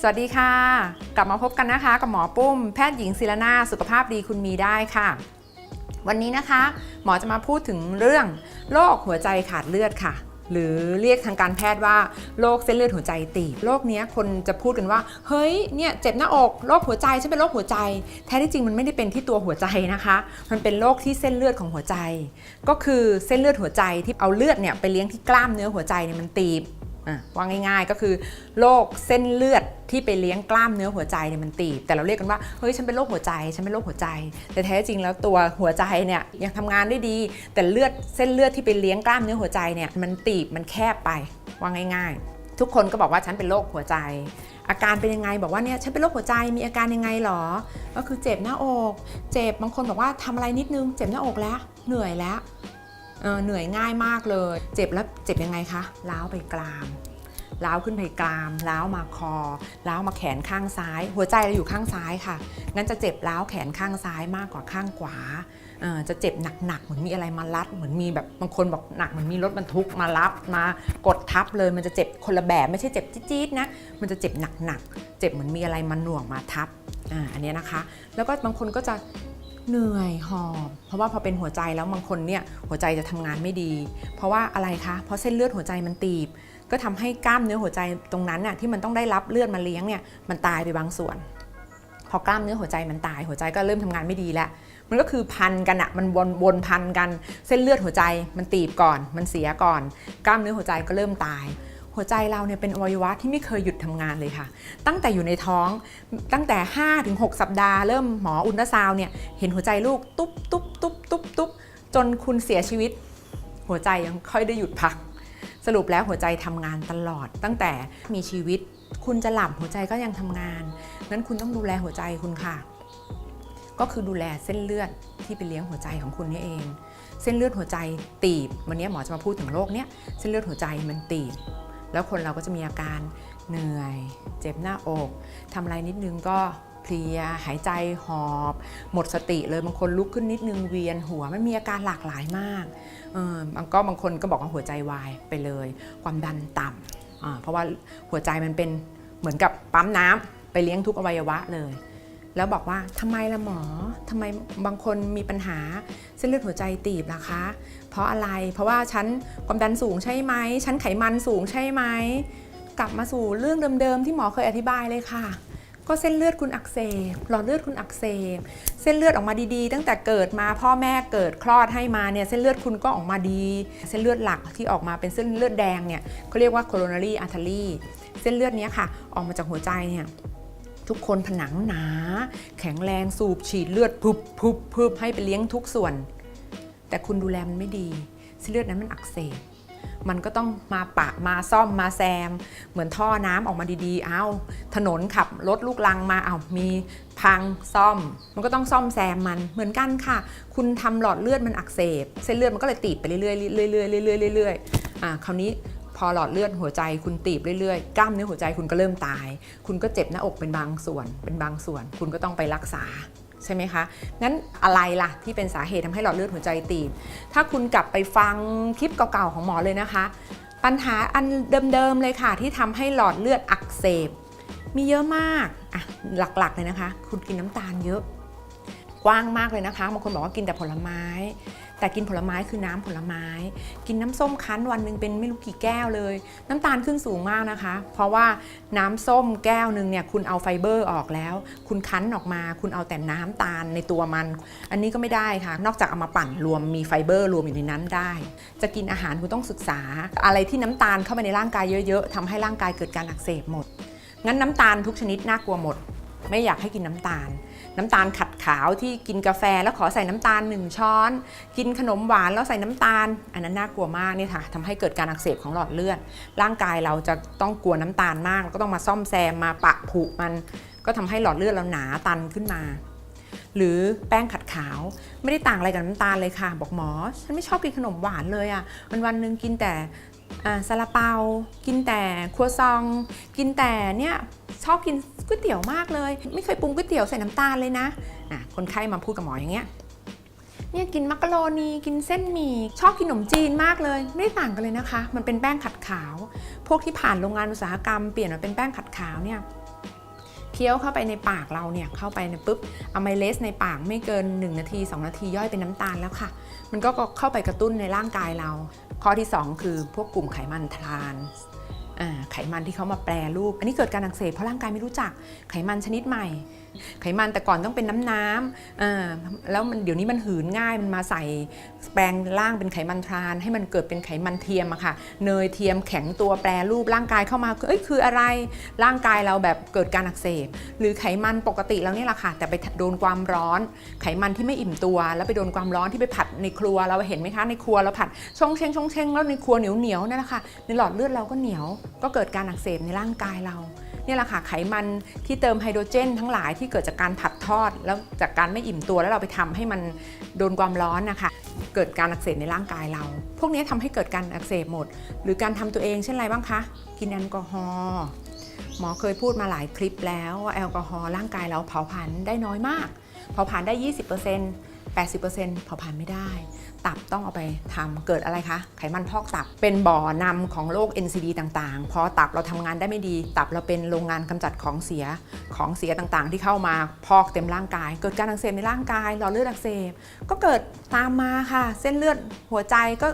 สวัสดีค่ะ กลับมาพบกันนะคะกับหมอปุ้มแพทย์หญิงศิรนาสุขภาพดีคุณมีได้ค่ะ วันนี้นะคะ หมอจะมาพูดถึงเรื่องโรคหัวใจขาดเลือดค่ะ หรือเรียกทางการแพทย์ว่าโรคเส้นเลือดหัวใจตีบโรคนี้คนจะพูดกันว่า เฮ้ยเนี่ยเจ็บหน้าอกโรคหัวใจฉันเป็นโรคหัวใจ แท้ที่จริงมันไม่ได้เป็นที่ตัวหัวใจนะคะ มันเป็นโรคที่เส้นเลือดของหัวใจ ก็คือเส้นเลือดหัวใจที่เอาเลือดเนี่ยไปเลี้ยงที่กล้ามเนื้อหัวใจเนี่ยมันตีบอะว่าง่ายๆก็คือโรคเส้นเลือด ที่ไปเลี้ยงกล้ามเนื้อหัวใจเนี่ยมันตีบ แต่เราเรียกกันว่าเฮ้ยฉันเป็นโรคหัวใจฉันเป็นโรคหัวใจ แต่แท้จริงแล้วตัวหัวใจเนี่ยยังทำงานได้ดี แต่เลือดเส้นเลือดที่ไปเลี้ยงกล้ามเนื้อหัวใจเนี่ยมันตีบมันแคบไปว่าง่าย ๆ ทุกคนก็บอกว่าฉันเป็นโรคหัวใจอาการเป็นยังไงบอกว่าเนี่ยฉันเป็นโรคหัวใจมีอาการยังไงหรอ ก็คือเจ็บหน้าอก เจ็บบางคนบอกว่าทำอะไรนิดนึง เจ็บหน้าอกแล้ว เหนื่อยแล้วเเหนื่อยง่ายมากเลย เจ็บแล้วเจ็บยังไงคะล้าวไปกราม ล้าวขึ้นไปกรามล้าวมาคอล้าวมาแขนข้างซ้าย หัวใจเราอยู่ข้างซ้ายค่ะ งั้นจะเจ็บล้าวแขนข้างซ้ายมากกว่าข้างขวาจะเจ็บหนักๆเหมือนมีอะไรมารัด เหมือนมีแบบบางคนบอกหนักเหมือนมีรถบรรทุกมารับมากดทับเลย มันจะเจ็บคนละแบบไม่ใช่เจ็บจี๊ดๆนะมันจะเจ็บหนักๆเจ็บเหมือนมีอะไรมาหน่วงมาทับอ,อันนี้นะคะ แล้วก็บางคนก็จะ เหนื่อยหอบ เพราะว่าพอเป็นหัวใจแล้วบางคนเนี่ยหัวใจจะทำงานไม่ดี เพราะว่าอะไรคะ เพราะเส้นเลือดหัวใจมันตีบ ก็ทำให้กล้ามเนื้อหัวใจตรงนั้นน่ะที่มันต้องได้รับเลือดมาเลี้ยงเนี่ยมันตายไปบางส่วน พอกล้ามเนื้อหัวใจมันตาย หัวใจก็เริ่มทำงานไม่ดีแล้วมันก็คือพันกันอะมันวนวนพันกัน เส้นเลือดหัวใจมันตีบก่อน มันเสียก่อน กล้ามเนื้อหัวใจก็เริ่มตาย หัวใจเราเนี่ยเป็นอวัยวะที่ไม่เคยหยุดทำงานเลยค่ะ ตั้งแต่อยู่ในท้องตั้งแต่ 5-6 สัปดาห์เริ่มหมออุลตราซาวเนี่ยเห็นหัวใจลูกตุ๊บตุ๊บตุ๊บตุ๊บตุ๊บจนคุณเสียชีวิต หัวใจยังค่อยได้หยุดพัก สรุปแล้วหัวใจทำงานตลอด ตั้งแต่มีชีวิต คุณจะหลับหัวใจก็ยังทำงาน นั้นคุณต้องดูแลหัวใจคุณค่ะ ก็คือดูแลเส้นเลือดที่ไปเลี้ยงหัวใจของคุณนี่เองเส้นเลือดหัวใจตีบ วันนี้หมอจะมาพูดถึงโรคเนี้ยเส้นเลือดหัวใจมันตีบ แล้วคนเราก็จะมีอาการเหนื่อย เจ็บหน้าอกทำอะไรนิดนึงก็เพลียหายใจหอบ หมดสติเลยบางคนลุกขึ้นนิดนึงเวียนหัวมันมีอาการหลากหลายมากเออบางก็บางคนก็บอกว่าหัวใจวายไปเลย ความดันต่ำเพราะว่าหัวใจมันเป็นเหมือนกับปั๊มน้ำไปเลี้ยงทุกอวัยวะเลย แล้วบอกว่าทำไมล่ะหมอทำไมบางคนมีปัญหาเส้นเลือดหัวใจตีบล่ะคะ เพราะอะไรเพราะว่าฉันความดันสูงใช่ไหมฉันไขมันสูงใช่ไหมกลับมาสู่เรื่องเดิมๆที่หมอเคยอธิบายเลยค่ะ ก็เส้นเลือดคุณอักเสบหลอดเลือดคุณอักเสบเส้นเลือดออกมาดีๆ ตั้งแต่เกิดมาพ่อแม่เกิดคลอดให้มาเนี่ยเส้นเลือดคุณก็ออกมาดี เส้นเลือดหลักที่ออกมาเป็นเส้นเลือดแดงเนี่ยเขาเรียกว่า coronary artery เส้นเลือดนี้ค่ะ ออกมาจากหัวใจเนี่ย ทุกคนผนังหนา แข็งแรงสูบฉีดเลือดพุบพุบพุบให้ไปเลี้ยงทุกส่วน แต่คุณดูแลมันไม่ดีเส้นเลือดนั้นมันอักเสบมันก็ต้องมาปะมาซ่อมมาแซม เหมือนท่อน้ำออกมาดีๆ เอาถนนขับรถลูกลังมาเอามีพังซ่อม มันก็ต้องซ่อมแซมมันเหมือนกันค่ะ คุณทำหลอดเลือดมันอักเสบ เส้นเลือดมันก็เลยตีบไปเรื่อยๆเรื่อยๆเรื่อยๆเรื่อยๆอ่าคราวนี้ พอหลอดเลือดหัวใจคุณตีบเรื่อยๆ กล้ามเนื้อหัวใจคุณก็เริ่มตาย คุณก็เจ็บหน้าอกเป็นบางส่วน เป็นบางส่วน คุณก็ต้องไปรักษาใช่ไหมคะงั้นอะไรล่ะที่เป็นสาเหตุทำให้หลอดเลือดหัวใจตีบ ถ้าคุณกลับไปฟังคลิปเก่าๆของหมอเลยนะคะ ปัญหาอันเดิมๆเลยค่ะ ที่ทำให้หลอดเลือดอักเสบ มีเยอะมากอะหลักๆเลยนะคะ คุณกินน้ำตาลเยอะ กว้างมากเลยนะคะบางคนบอกว่ากินแต่ผลไม้ แต่กินผลไม้คือน้ำผลไม้ กินน้ำส้มคั้นวันหนึ่งเป็นไม่รู้กี่แก้วเลย น้ำตาลขึ้นสูงมากนะคะ เพราะว่าน้ำส้มแก้วหนึ่งเนี่ยคุณเอาไฟเบอร์ออกแล้ว คุณคั้นออกมา คุณเอาแต่น้ำตาลในตัวมัน อันนี้ก็ไม่ได้ค่ะ นอกจากเอามาปั่นรวมมีไฟเบอร์รวมอยู่ในนั้นได้ จะกินอาหารคุณต้องศึกษา อะไรที่น้ำตาลเข้าไปในร่างกายเยอะๆทำให้ร่างกายเกิดการอักเสบหมดงั้นน้ำตาลทุกชนิดน่ากลัวหมด ไม่อยากให้กินน้ำตาล น้ำตาลขัดขาวที่กินกาแฟแล้วขอใส่น้ำตาล 1 ช้อน กินขนมหวานแล้วใส่น้ำตาล อันนั้นน่ากลัวมากเนี่ยค่ะทำให้เกิดการอักเสบของหลอดเลือด ร่างกายเราจะต้องกลัวน้ำตาลมาก ก็ต้องมาซ่อมแซมมาปะผุมัน ก็ทำให้หลอดเลือดเราหนาตันขึ้นมาหรือแป้งขัดขาวไม่ได้ต่างอะไรกับน้ำตาลเลยค่ะ บอกหมอ ฉันไม่ชอบกินขนมหวานเลยอะ่ะวันวันหนึงกินแต่ ซาลาเปา กินแต่ครัวซอง กินแต่เนี่ยชอบกินก๋วยเตี๋ยวมากเลย ไม่เคยปรุงก๋วยเตี๋ยวใส่น้ำตาลเลยนะนะคนไข้มาพูดกับหมออย่างเงี้ยเนี่ยกินมักกะโรนีกินเส้นหมี่ชอบกินขนมจีนมากเลย ไม่ได้ต่างกันเลยนะคะ มันเป็นแป้งขัดขาว พวกที่ผ่านโรงงานอุตสาหกรรมเปลี่ยนมาเป็นแป้งขัดขาวเนี่ย เคี้ยวเข้าไปในปากเราเนี่ยเข้าไปเนปุ๊บอะไมเลสในปากไม่เกิน 1 นาที 2 นาทีย่อยเป็นน้ำตาลแล้วค่ะ มันก็เข้าไปกระตุ้นในร่างกายเรา ข้อที่ 2 คือพวกกลุ่มไขมันทรานไขมันที่เขามาแปรรูป อันนี้เกิดการอักเสบเพราะร่างกายไม่รู้จักไขมันชนิดใหม่ ไขมันแต่ก่อนต้องเป็นน้ำน้ำแล้วมันเดี๋ยวนี้มันหืนง่ายมันมาใส่แปลงร่างเป็นไขมันทราน ให้มันเกิดเป็นไขมันเทียมอะค่ะเนยเทียมแข็งตัวแปรรูปร่างกายเข้ามาเอ้ยคืออะไรร่างกายเราแบบเกิดการอักเสบ หรือไขมันปกติแล้วเนี่ยแหละค่ะ แต่ไปโดนความร้อน ไขมันที่ไม่อิ่มตัว แล้วไปโดนความร้อนที่ไปผัดในครัวเราเห็นไหมคะในครัวเราผัดชงเชงชงเชงแล้วในครัวเหนียวเหนียวนั่นแหละค่ะในหลอดเลือดเราก็เหนียว ก็เกิดการอักเสบในร่างกายเรา นี่แหละค่ะไขมันที่เติมไฮโดรเจน ทั้งหลายที่เกิดจากการผัดทอด แล้วจากการไม่อิ่มตัวแล้วเราไปทำให้มันโดนความร้อนนะคะเกิดการอักเสบในร่างกายเรา พวกนี้ทำให้เกิดการอักเสบหมด หรือการทำตัวเองเช่นไรบ้างคะ กินแอลกอฮอล์หมอเคยพูดมาหลายคลิปแล้วว่าแอลกอฮอล์ร่างกายเราเผาผลาญได้น้อยมาก เผาผลาญได้ 20% 80%เผาผลาญไม่ได้ ตับต้องเอาไปทำเกิดอะไรคะ ไขมันพอกตับ เป็นบ่อนำของโรค NCD ต่างๆ พอตับเราทำงานได้ไม่ดี ตับเราเป็นโรงงานกำจัดของเสีย ของเสียต่างๆ ที่เข้ามาพอกเต็มร่างกาย เกิดการอักเสบในร่างกายหลอดเลือดอักเสบ ก็เกิดตามมาค่ะ เส้นเลือดหัวใจก็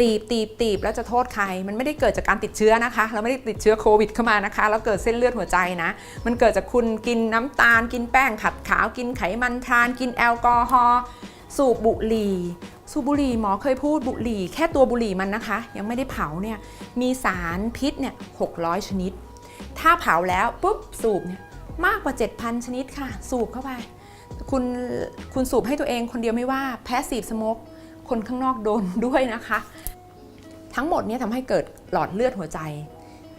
ตีบตีบตีบแล้วจะโทษใคร มันไม่ได้เกิดจากการติดเชื้อนะคะ เราไม่ได้ติดเชื้อโควิดเข้ามานะคะ แล้วเกิดเส้นเลือดหัวใจนะ มันเกิดจากคุณกินน้ำตาล กินแป้งขัดขาว กินไขมันทาน กินแอลกอฮอล์ สูบบุหรี่สูบบุหรี่หมอเคยพูดบุหรี่ แค่ตัวบุหรี่มันนะคะ ยังไม่ได้เผาเนี่ย มีสารพิษเนี่ย600ชนิด ถ้าเผาแล้วปุ๊บสูบเนี่ยมากกว่า 7,000 ชนิดค่ะ สูบเข้าไป คุณคุณสูบให้ตัวเองคนเดียวไม่ว่าแพสซีฟสโมก คนข้างนอกโดนด้วยนะคะ ทั้งหมดนี่ยทำให้เกิดหลอดเลือดหัวใจ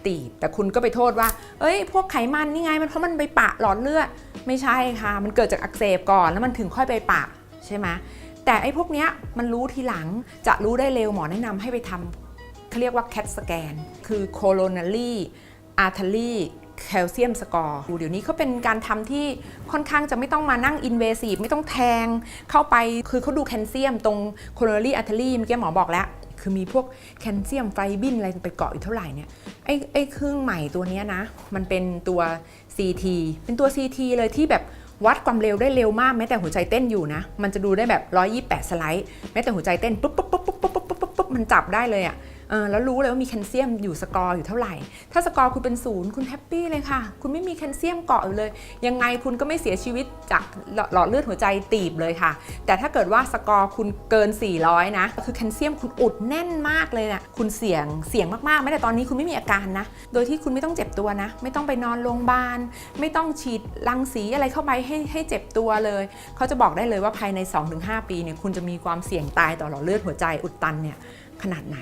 ตีบแต่คุณก็ไปโทษว่า เอ้ย พวกไขมันนี่ไงมันเพราะมันไปปะหลอดเลือดไม่ใช่ค่ะ มันเกิดจากอักเสบก่อนแล้วมันถึงค่อยไปปะใช่ไหมแต่ไอ้พวกเนี้ยมันรู้ทีหลังจะรู้ได้เร็วหมอแนะนำให้ไปทำเขาเรียกว่า CAT scan คือ coronary artery แคลเซียมสกอร์เดี๋ยวนี้เขาเป็นการทำที่ค่อนข้างจะไม่ต้องมานั่งอินเวสีฟไม่ต้องแทงเข้าไปคือเขาดูแคลเซียมตรงโคโนลี่อัลเทอรี่เมื่อกี้หมอบอกแล้วคือมีพวกแคลเซียมไฟบินอะไรไปเกาะอยู่เท่าไหร่เนี่ยไอ้ไอ้เครื่องใหม่ตัวนี้นะ มันเป็นตัว CT เป็นตัว CT เลยที่แบบวัดความเร็วได้เร็วมากแม้แต่หัวใจเต้นอยู่นะ มันจะดูได้แบบ 128 สไลด์แม้แต่หัวใจเต้นปุ๊บปุ๊บปุ๊บปุ๊บปุ๊บปุ๊บปุ๊บมันจับได้เลยอะ่ะ แล้วรู้เลยว่ามีแคลเซียมอยู่สกอร์อยู่เท่าไหร่ ถ้าสกอร์คุณเป็นศูนย์คุณแฮปปี้เลยค่ะ คุณไม่มีแคลเซียมเกาะอยู่เลย ยังไงคุณก็ไม่เสียชีวิตจากหลอดเลือดหัวใจตีบเลยค่ะ แต่ถ้าเกิดว่าสกอร์คุณเกิน 400 นะ คือแคลเซียมคุณอุดแน่นมากเลยนะ่ะคุณเสี่ยงเสี่ยงมากๆแม้แต่ตอนนี้คุณไม่มีอาการนะ โดยที่คุณไม่ต้องเจ็บตัวนะ ไม่ต้องไปนอนโรงพยาบาล ไม่ต้องฉีดรังสีอะไรเข้าไปให้ให้เจ็บตัวเลย เขาจะบอกได้เลยว่าภายใน 2-5 ปีเนี่ยคุณจะมีความเสี่ยงตายต่อหลอดเลือดหัวใจอุดตันเนี่ยขนาดไหน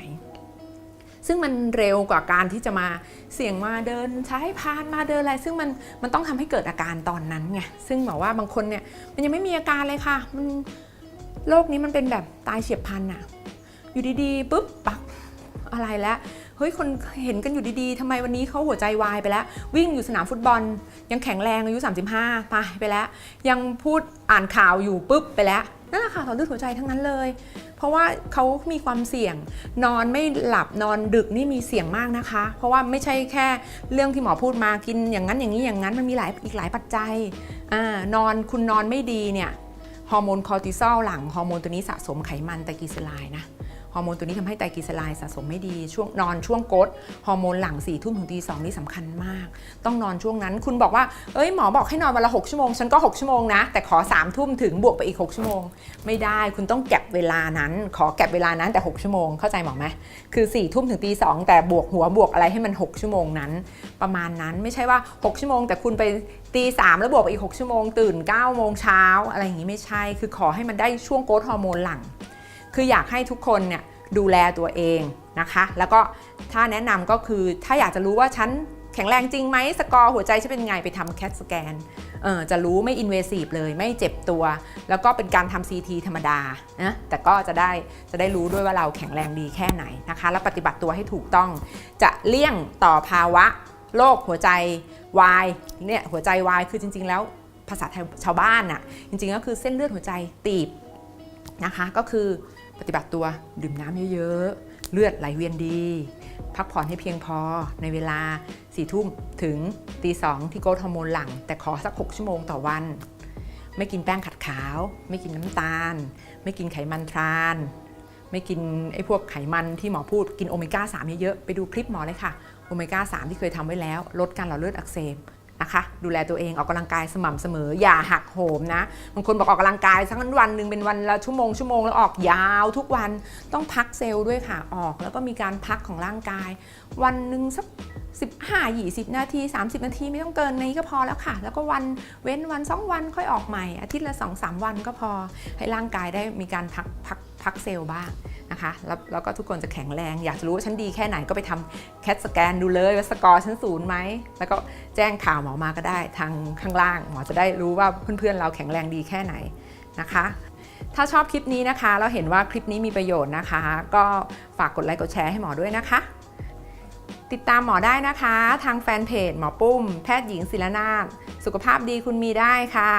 ซึ่งมันเร็วกว่าการที่จะมาเสี่ยงมาเดินใช้พานมาเดินอะไร ซึ่งมันมันต้องทำให้เกิดอาการตอนนั้นไงซึ่งบอกว่าบางคนเนี่ยมันยังไม่มีอาการเลยค่ะ มันโรคนี้มันเป็นแบบตายเฉียบพลันอะอยู่ดีๆปุ๊บปักอะไรแล้วเฮ้ยคนเห็นกันอยู่ดีๆทำไมวันนี้เขาหัวใจวายไปแล้ว วิ่งอยู่สนามฟุตบอล ยังแข็งแรงอายุ 35ตายไปแล้ว ยังพูดอ่านข่าวอยู่ปุ๊บไปแล้ว นั่นแหละค่ะหลอดเลือดหัวใจทั้งนั้นเลย เพราะว่าเขามีความเสี่ยงนอนไม่หลับนอนดึกนี่มีเสี่ยงมากนะคะ เพราะว่าไม่ใช่แค่เรื่องที่หมอพูดมากินอย่างนั้นอย่างนี้อย่างนั้นมันมีหลายอีกหลายปัจจัยอนอนคุณนอนไม่ดีเนี่ยฮอร์โมนคอร์ติซอลหลังฮอร์โมนตัวนี้สะสมไขมันตะกีสลายนะ ฮอร์โมนตัวนี้ทำให้ไตรกลีเซอไรด์สะสมไม่ดี ช่วงนอนช่วงกดฮอร์โมนหลัง4ี่ทุ่มถึงตีสองนี่สำคัญมาก ต้องนอนช่วงนั้น คุณบอกว่า เอ้ยหมอบอกให้นอนวันละ6ชั่วโมง ฉันก็ 6 ชั่วโมงนะ แต่ขอ3ามทุ่มถึงบวกไปอีก 6 ชั่วโมง ไม่ได้ คุณต้องแก็บเวลานั้น ขอแก็บเวลานั้นแต่ 6 ชั่วโมง เข้าใจหมอไหมคือ4ี่ทุ่มถึงตีสองแต่บวกหัวบวกอะไรให้มัน 6 ชั่วโมงนั้น ประมาณนั้นไม่ใช่ว่า 6 ชั่วโมง แต่คุณไปตีสามแล้วบวกไปอีก 6 ชั่วโมง ตื่น9โมงเช้าอะไรอย่างนี้ไม่ใช่ คือขอให้มันได้ช่วงโกรทฮอร์โมนหลัง คืออยากให้ทุกคนเนี่ยดูแลตัวเองนะคะ แล้วก็ถ้าแนะนำก็คือถ้าอยากจะรู้ว่าฉันแข็งแรงจริงไหมสกอร์หัวใจฉันเป็นไงไปทำแคทสแกนเออจะรู้ไม่อินเวซีฟเลยไม่เจ็บตัว แล้วก็เป็นการทำ CT ธรรมดานะแต่ก็จะได้จะได้รู้ด้วยว่าเราแข็งแรงดีแค่ไหนนะคะ แล้วปฏิบัติตัวให้ถูกต้อง จะเลี่ยงต่อภาวะโรคหัวใจวายเนี่ยหัวใจวายคือจริง ๆ แล้วภาษาชาวบ้านน่ะจริงๆก็คือเส้นเลือดหัวใจตีบนะคะ ก็คือ ปฏิบัติตัวดื่มน้ำเยอะๆ เลือดไหลเวียนดี พักผ่อนให้เพียงพอในเวลา4ทุ่มถึงตีสองที่โกรทฮอร์โมนหลัง แต่ขอสัก 6 ชั่วโมงต่อวัน ไม่กินแป้งขัดขาว ไม่กินน้ำตาล ไม่กินไขมันทราน ไม่กินไอ้พวกไขมันที่หมอพูดกินโอเมก้า3เยอะๆ ไปดูคลิปหมอเลยค่ะ โอเมก้า3ที่เคยทำไว้แล้ว ลดการหล่อเลือดอักเสบ นะคะ ดูแลตัวเองออกกำลังกายสม่ำเสมอ อย่าหักโหมนะบางคนบอกออกกำลังกายสักวันหนึ่งเป็นวันละชั่วโมงชั่วโมงแล้วออกยาวทุกวันต้องพักเซลล์ด้วยค่ะออกแล้วก็มีการพักของร่างกาย วันหนึ่งสัก15 20 นาที 30 นาทีไม่ต้องเกินนี้ก็พอแล้วค่ะ แล้วก็วันเว้นวัน 2 วันค่อยออกใหม่ อาทิตย์ละ 2-3 วันก็พอ ให้ร่างกายได้มีการพักพัก พักเซลล์บ้างนะคะแล้วแล้วก็ทุกคนจะแข็งแรง อยากจะรู้ว่าฉันดีแค่ไหนก็ไปทำแคทสแกนดูเลยว่าสกอร์ฉันศูนย์ไหม แล้วก็แจ้งข่าวหมอมาก็ได้ทางข้างล่าง หมอจะได้รู้ว่าเพื่อนๆเราแข็งแรงดีแค่ไหนนะคะ ถ้าชอบคลิปนี้นะคะแล้วเห็นว่าคลิปนี้มีประโยชน์นะคะ ก็ฝากกดไลค์กดแชร์ให้หมอด้วยนะคะ ติดตามหมอได้นะคะ ทางแฟนเพจหมอปุ้ม แพทย์หญิงศิลนาถสุขภาพดีคุณมีได้ค่ะ